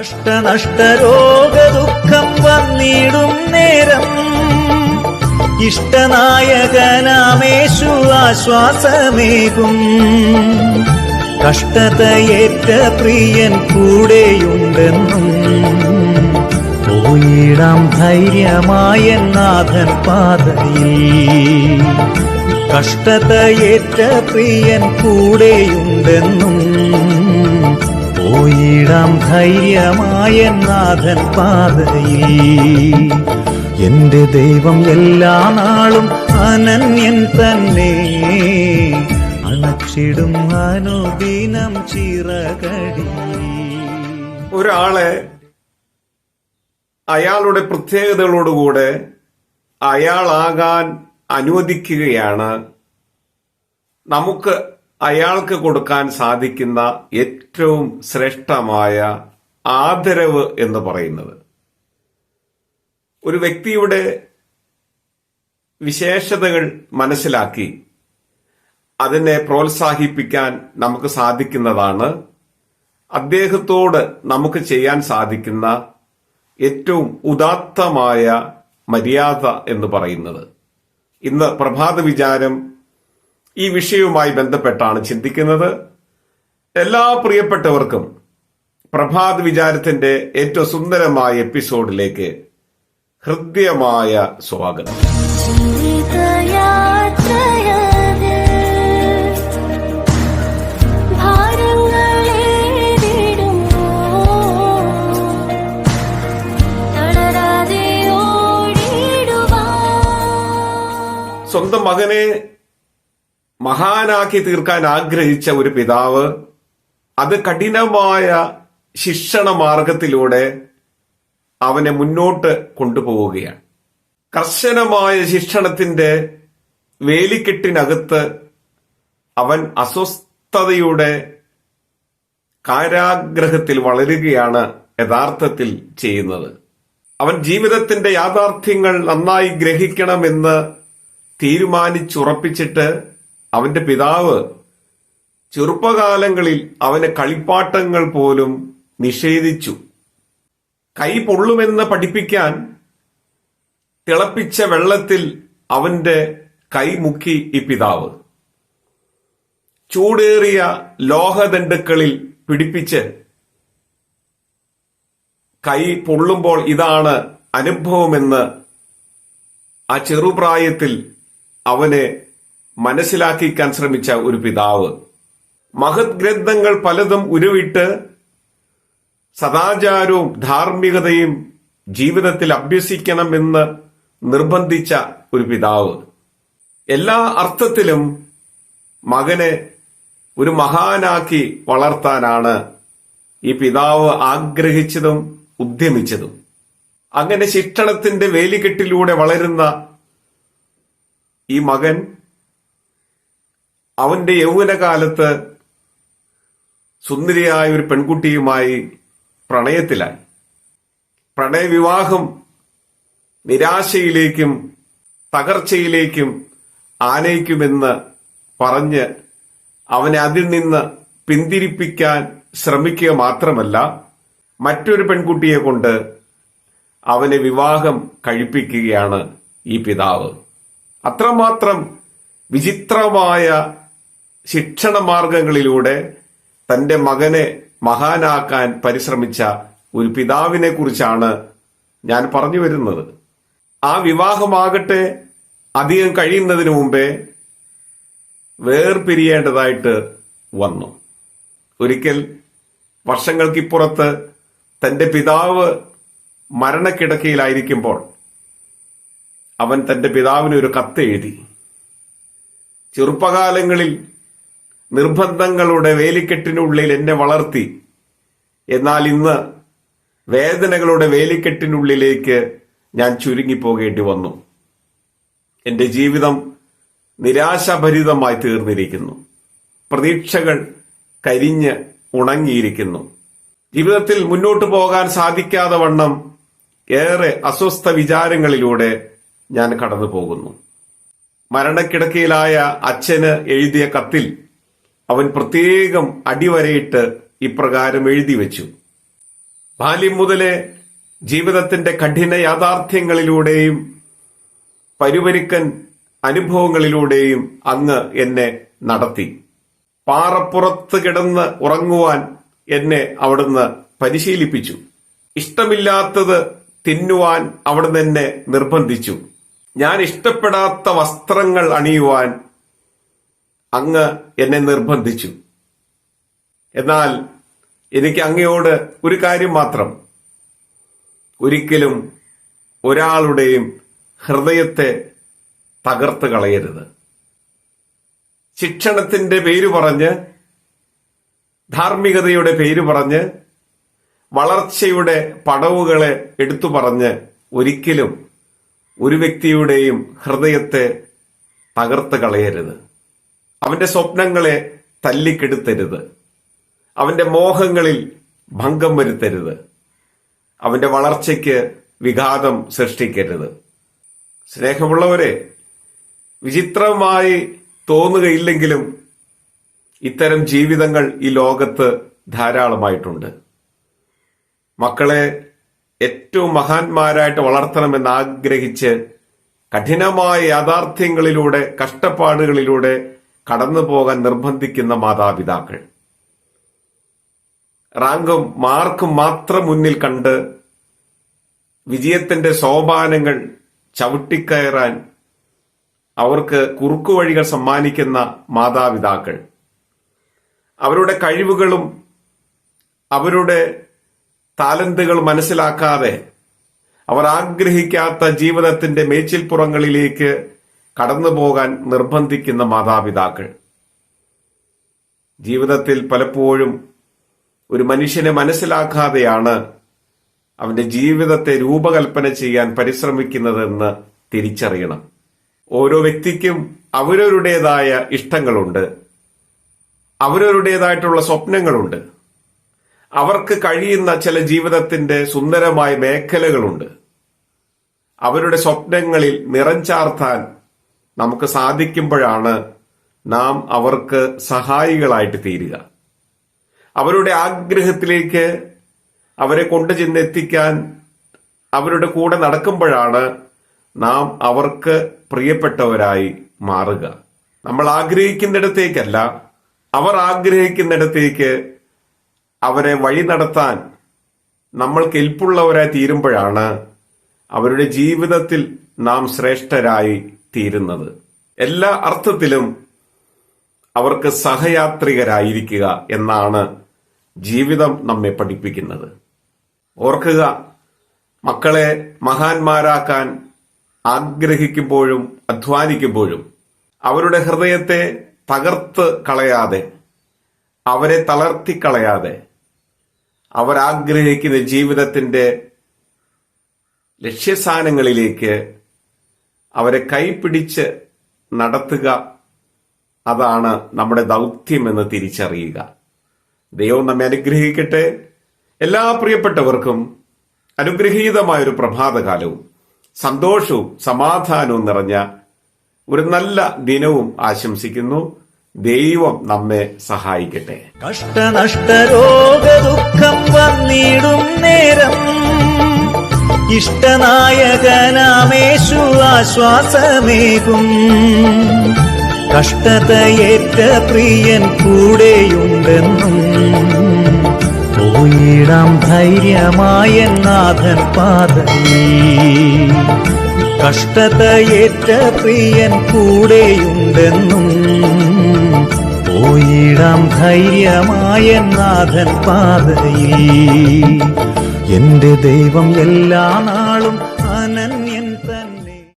കഷ്ടനഷ്ടരോഗ ദുഃഖം വന്നിടും നേരം. ഇഷ്ടനായകനാമേശു ആശ്വാസമേകും. കഷ്ടതയേറ്റ പ്രിയൻ കൂടെയുണ്ടെന്നും. പോയിടാം ധൈര്യമായ നാഥൻ പാതയിൽ. കഷ്ടതയേറ്റ പ്രിയൻ കൂടെയുണ്ടെന്നും. പോയിടാം ധൈര്യമായ നാഥൻ പാതയിൽ. എന്റെ ദൈവം എല്ലാ നാളും അനന്യൻ തന്നെ. അണച്ചിടും അനുദിനം ചിറകടി. ഒരാളെ അയാളുടെ പ്രത്യേകതകളോടുകൂടെ അയാളാകാൻ അനുവദിക്കുകയാണ്. നമുക്ക് അയാൾക്ക് കൊടുക്കാൻ സാധിക്കുന്ന ഏറ്റവും ശ്രേഷ്ഠമായ ആദരവ് എന്ന് പറയുന്നത്. ഒരു വ്യക്തിയുടെ വിശേഷതകൾ മനസ്സിലാക്കി അതിനെ പ്രോത്സാഹിപ്പിക്കാൻ നമുക്ക് സാധിക്കുന്നതാണ്. അദ്ദേഹത്തോട് നമുക്ക് ചെയ്യാൻ സാധിക്കുന്ന ഏറ്റവും ഉദാത്തമായ മര്യാദ എന്ന് പറയുന്നത്. ഇന്ന് പ്രഭാത വിചാരം ഈ വിഷയവുമായി ബന്ധപ്പെട്ടാണ് ചിന്തിക്കുന്നത്. എല്ലാ പ്രിയപ്പെട്ടവർക്കും പ്രഭാത് വിചാരത്തിന്റെ ഏറ്റവും സുന്ദരമായ എപ്പിസോഡിലേക്ക് ഹൃദ്യമായ സ്വാഗതം. സ്വന്തം മകനെ മഹാനാക്കി തീർക്കാൻ ആഗ്രഹിച്ച ഒരു പിതാവ് അത് കഠിനമായ ശിക്ഷണ മാർഗത്തിലൂടെ അവനെ മുന്നോട്ട് കൊണ്ടുപോവുകയാണ്. കർശനമായ ശിക്ഷണത്തിന്റെ വേലിക്കെട്ടിനകത്ത് അവൻ അസ്വസ്ഥതയുടെ കാരാഗ്രഹത്തിൽ വളരുകയാണ് യഥാർത്ഥത്തിൽ ചെയ്യുന്നത്. അവൻ ജീവിതത്തിന്റെ യാഥാർത്ഥ്യങ്ങൾ നന്നായി ഗ്രഹിക്കണമെന്ന് തീരുമാനിച്ചുറപ്പിച്ചിട്ട് അവന്റെ പിതാവ് ചെറുപ്പകാലങ്ങളിൽ അവന് കളിപ്പാട്ടങ്ങൾ പോലും നിഷേധിച്ചു. കൈ പൊള്ളുമെന്ന് പഠിപ്പിക്കാൻ തിളപ്പിച്ച വെള്ളത്തിൽ അവന്റെ കൈ മുക്കി ഈ പിതാവ്. ചൂടേറിയ ലോഹദണ്ഡുക്കളിൽ പിടിപ്പിച്ച് കൈ പൊള്ളുമ്പോൾ ഇതാണ് അനുഭവമെന്ന് ആ ചെറുപ്രായത്തിൽ അവനെ മനസ്സിലാക്കിക്കാൻ ശ്രമിച്ച ഒരു പിതാവ്. മഹത് ഗ്രന്ഥങ്ങൾ പലതും ഉരുവിട്ട് സദാചാരവും ധാർമ്മികതയും ജീവിതത്തിൽ അഭ്യസിക്കണമെന്ന് നിർബന്ധിച്ച ഒരു പിതാവ്. എല്ലാ അർത്ഥത്തിലും മകനെ ഒരു മഹാനാക്കി വളർത്താനാണ് ഈ പിതാവ് ആഗ്രഹിച്ചതും ഉദ്യമിച്ചതും. അങ്ങനെ ശിക്ഷണത്തിന്റെ വേലികെട്ടിലൂടെ വളരുന്ന ഈ മകൻ അവന്റെ യൗവനകാലത്ത് സുന്ദരിയായ ഒരു പെൺകുട്ടിയുമായി പ്രണയത്തിലായി. പ്രണയവിവാഹം നിരാശയിലേക്കും തകർച്ചയിലേക്കും ആനയിക്കുമെന്ന് പറഞ്ഞ് അവനെ അതിൽ നിന്ന് പിന്തിരിപ്പിക്കാൻ ശ്രമിക്കുക മാത്രമല്ല മറ്റൊരു പെൺകുട്ടിയെ കൊണ്ട് അവനെ വിവാഹം കഴിപ്പിക്കുകയാണ് ഈ പിതാവ്. അത്രമാത്രം വിചിത്രമായ ശിക്ഷണ മാർഗങ്ങളിലൂടെ തന്റെ മകനെ മഹാനാക്കാൻ പരിശ്രമിച്ച ഒരു പിതാവിനെ കുറിച്ചാണ് ഞാൻ പറഞ്ഞു വരുന്നത്. ആ വിവാഹമാകട്ടെ അധികം കഴിയുന്നതിന് മുമ്പേ വേർപിരിയേണ്ടതായിട്ട് വന്നു. ഒരിക്കൽ വർഷങ്ങൾക്കിപ്പുറത്ത് തന്റെ പിതാവ് മരണക്കിടക്കയിലായിരിക്കുമ്പോൾ അവൻ തന്റെ പിതാവിന് ഒരു കത്ത് എഴുതി ചെറുപ്പകാലങ്ങളിൽ നിർബന്ധങ്ങളുടെ വേലിക്കെട്ടിനുള്ളിൽ എന്നെ വളർത്തി. എന്നാൽ ഇന്ന് വേദനകളുടെ വേലിക്കെട്ടിനുള്ളിലേക്ക് ഞാൻ ചുരുങ്ങിപ്പോകേണ്ടി വന്നു. എന്റെ ജീവിതം നിരാശഭരിതമായി തീർന്നിരിക്കുന്നു. പ്രതീക്ഷകൾ കരിഞ്ഞ് ഉണങ്ങിയിരിക്കുന്നു. ജീവിതത്തിൽ മുന്നോട്ടു പോകാൻ സാധിക്കാതെ വണ്ണം ഏറെ അസ്വസ്ഥ വിചാരങ്ങളിലൂടെ ഞാൻ കടന്നു പോകുന്നു മരണക്കിടക്കയിലായ അച്ഛന് എഴുതിയ കത്തിൽ അവൻ പ്രത്യേകം അടിവരയിട്ട് ഇപ്രകാരം എഴുതി വെച്ചു. ബാല്യം മുതലേ ജീവിതത്തിന്റെ കഠിന യാഥാർത്ഥ്യങ്ങളിലൂടെയും പരുപരിക്കൻ അനുഭവങ്ങളിലൂടെയും അങ്ങ് എന്നെ നടത്തി. പാറപ്പുറത്ത് കിടന്ന് ഉറങ്ങുവാൻ എന്നെ അവിടുന്ന് പരിശീലിപ്പിച്ചു. ഇഷ്ടമില്ലാത്തത് തിന്നുവാൻ അവിടുന്ന് എന്നെ നിർബന്ധിച്ചു. ഞാൻ ഇഷ്ടപ്പെടാത്ത വസ്ത്രങ്ങൾ അണിയുവാൻ അങ്ങ് എന്നെ നിർബന്ധിച്ചു. എന്നാൽ എനിക്ക് അങ്ങയോട് ഒരു കാര്യം മാത്രം. ഒരിക്കലും ഒരാളുടെയും ഹൃദയത്തെ തകർത്ത് കളയരുത്. ശിക്ഷണത്തിന്റെ പേര് പറഞ്ഞ് ധാർമ്മികതയുടെ പേര് പറഞ്ഞ് വളർച്ചയുടെ പടവുകളെ എടുത്തു പറഞ്ഞ് ഒരിക്കലും ഒരു വ്യക്തിയുടെയും ഹൃദയത്തെ തകർത്ത് കളയരുത്. അവന്റെ സ്വപ്നങ്ങളെ തല്ലിക്കെടുത്തരുത്. അവന്റെ മോഹങ്ങളിൽ ഭംഗം വരുത്തരുത്. അവന്റെ വളർച്ചയ്ക്ക് വിഘാതം സൃഷ്ടിക്കരുത്. സ്നേഹമുള്ളവരെ വിചിത്രമായി തോന്നുകയില്ലെങ്കിലും ഇത്തരം ജീവിതങ്ങൾ ഈ ലോകത്ത് ധാരാളമായിട്ടുണ്ട്. മക്കളെ ഏറ്റവും മഹാന്മാരായിട്ട് വളർത്തണമെന്ന് ആഗ്രഹിച്ച് കഠിനമായ യാഥാർത്ഥ്യങ്ങളിലൂടെ കഷ്ടപ്പാടുകളിലൂടെ കടന്നു പോകാൻ നിർബന്ധിക്കുന്ന മാതാപിതാക്കൾ. റാങ്കും മാർക്കും മാത്രം മുന്നിൽ കണ്ട് വിജയത്തിന്റെ സോപാനങ്ങൾ ചവിട്ടിക്കയറാൻ അവർക്ക് കുറുക്കുവഴികൾ സമ്മാനിക്കുന്ന മാതാപിതാക്കൾ. അവരുടെ കഴിവുകളും അവരുടെ താലന്തുകൾ മനസ്സിലാക്കാതെ അവർ ആഗ്രഹിക്കാത്ത ജീവിതത്തിന്റെ മേച്ചിൽപ്പുറങ്ങളിലേക്ക് കടന്നു പോകാൻ നിർബന്ധിക്കുന്ന മാതാപിതാക്കൾ. ജീവിതത്തിൽ പലപ്പോഴും ഒരു മനുഷ്യനെ മനസ്സിലാക്കാതെയാണ് അവന്റെ ജീവിതത്തെ രൂപകൽപ്പന ചെയ്യാൻ പരിശ്രമിക്കുന്നതെന്ന് തിരിച്ചറിയണം. ഓരോ വ്യക്തിക്കും അവരവരുടേതായ ഇഷ്ടങ്ങളുണ്ട്. അവരവരുടേതായിട്ടുള്ള സ്വപ്നങ്ങളുണ്ട്. അവർക്ക് കഴിയുന്ന ചില ജീവിതത്തിന്റെ സുന്ദരമായ മേഖലകളുണ്ട്. അവരുടെ സ്വപ്നങ്ങളിൽ നിറം ചാർത്താൻ നമുക്ക് സാധിക്കുമ്പോഴാണ് നാം അവർക്ക് സഹായികളായിട്ട് തീരുക. അവരുടെ ആഗ്രഹത്തിലേക്ക് അവരെ കൊണ്ടു ചെന്നെത്തിക്കാൻ അവരുടെ കൂടെ നടക്കുമ്പോഴാണ് നാം അവർക്ക് പ്രിയപ്പെട്ടവരായി മാറുക. നമ്മൾ ആഗ്രഹിക്കുന്നിടത്തേക്കല്ല അവർ ആഗ്രഹിക്കുന്നിടത്തേക്ക് അവരെ വഴി നടത്താൻ നമ്മൾ കെൽപ്പുള്ളവരായി തീരുമ്പോഴാണ് അവരുടെ ജീവിതത്തിൽ നാം ശ്രേഷ്ഠരായി തീരുന്നത്. എല്ലാ അർത്ഥത്തിലും അവർക്ക് സഹയാത്രികരായിരിക്കുക എന്നാണ് ജീവിതം നമ്മെ പഠിപ്പിക്കുന്നത്. ഓർക്കുക മക്കളെ മഹാന്മാരാക്കാൻ ആഗ്രഹിക്കുമ്പോഴും അധ്വാനിക്കുമ്പോഴും അവരുടെ ഹൃദയത്തെ തകർത്ത് കളയാതെ അവരെ തളർത്തിക്കളയാതെ അവരാഗ്രഹിക്കുന്ന ജീവിതത്തിന്റെ ലക്ഷ്യസ്ഥാനങ്ങളിലേക്ക് അവരെ കൈപിടിച്ച് നടത്തുക അതാണ് നമ്മുടെ ദൗത്യമെന്ന് തിരിച്ചറിയുക. ദൈവം നമ്മെ അനുഗ്രഹിക്കട്ടെ. എല്ലാ പ്രിയപ്പെട്ടവർക്കും അനുഗ്രഹീതമായൊരു പ്രഭാതകാലവും സന്തോഷവും സമാധാനവും നിറഞ്ഞ ഒരു നല്ല ദിനവും ആശംസിക്കുന്നു. ദൈവം നമ്മെ സഹായിക്കട്ടെ. കഷ്ടനഷ്ടരോഗ ദുഃഖം വന്നിടും നേരം ഇഷ്ടനായകനാമേശു ആശ്വാസമേകും. കഷ്ടതയേറ്റ പ്രിയൻ കൂടെയുണ്ടെന്നും പോയിടാം ധൈര്യമായ നാഥൻ പാതയിൽ കഷ്ടതയേറ്റ പ്രിയൻ കൂടെയുണ്ടെന്നും പോയിടാം ധൈര്യമായ നാഥൻ പാതയിൽ എന്റെ ദൈവം എല്ലാ നാളും അനന്യൻ തന്നെ